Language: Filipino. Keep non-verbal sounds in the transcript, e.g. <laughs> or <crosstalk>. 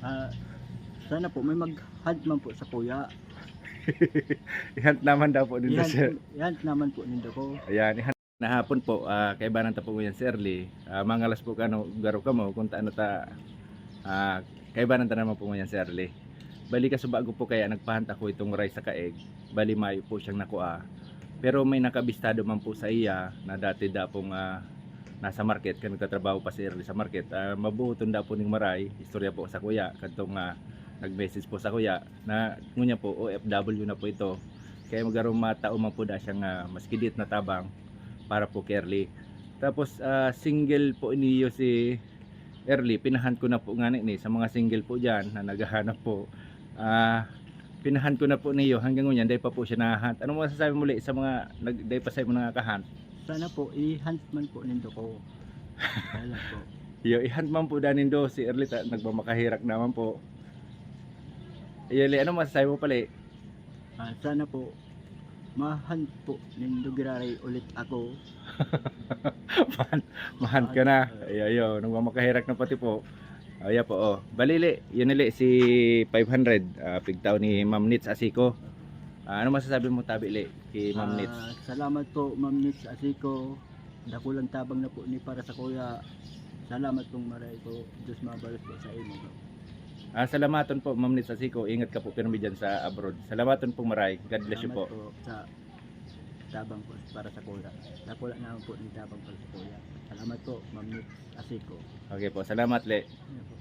Ah, sana po may mag-hunt man po sa kuya. <laughs> Ihant naman daw po dito sir. Yan, yan naman po nindo ko. Ayan, ihant na hapon po, uh, kay banan ta po yan si Early. Ah, mangalas po kano garo ka mo kung taano ta ah kay banan ta naman po yan si Early. Bali ka bago po kaya nagpahanta ko itong rice sa kaeg. Bali mayo po siyang nakuha. Pero may nakabistado man po sa iya na dati da pong ah, nasa market kami katrabaho pa si Early sa market. Uh, mabuhuton da po ning maray, istorya po sa kuya kadtong ah, nag-message po sa kuya na ngunya po OFW na po ito. Kaya magaro matao man po da siyang ah, mas kidit na tabang para po kay Early. Tapos ah, single po niyo si Early, pinahan ko na po nga ni sa mga single po diyan na naghahanap po. Ah, pinahan ko na po niyo hanggang ngunyan dahil pa po siya nahunt. Ano mo masasabi muli sa mga nag dahil pa sa mo nakahunt? Sana po i-hunt man po nindo ko. Kaya po. <laughs> Yo, i-hunt man po danin do si Early ta, nagmamakahirak naman po. Iyali, ano masasabi mo pala? Ah, sana po ma-hunt po nindo giraray ulit ako. <laughs> Mahan, mahan ka na. Ay, ayo, nagmamakahirak na pati po. Ayan po, oh. Balili, yun nili, si 500, uh, pigtaw ni Ma'am Nits Asiko. Ah, ano masasabi mo tabi, li, kay Ma'am Nits? Ah, salamat po Ma'am Nits Asiko. Dakulang tabang na po ni para sa kuya. Salamat pong maray ko. Diyos mabalos po sa inyo. Ah, salamaton po, Ma'am Nits Asiko. Ingat ka po pirmi dyan sa abroad. Salamaton po maray. God bless you Salamat po. sa tabang po para sa kuya. Dakula naman po ni tabang para sa kuya. Salamat po Ma'am Nits Asiko. Okay po, salamat, li. Ayan po, po.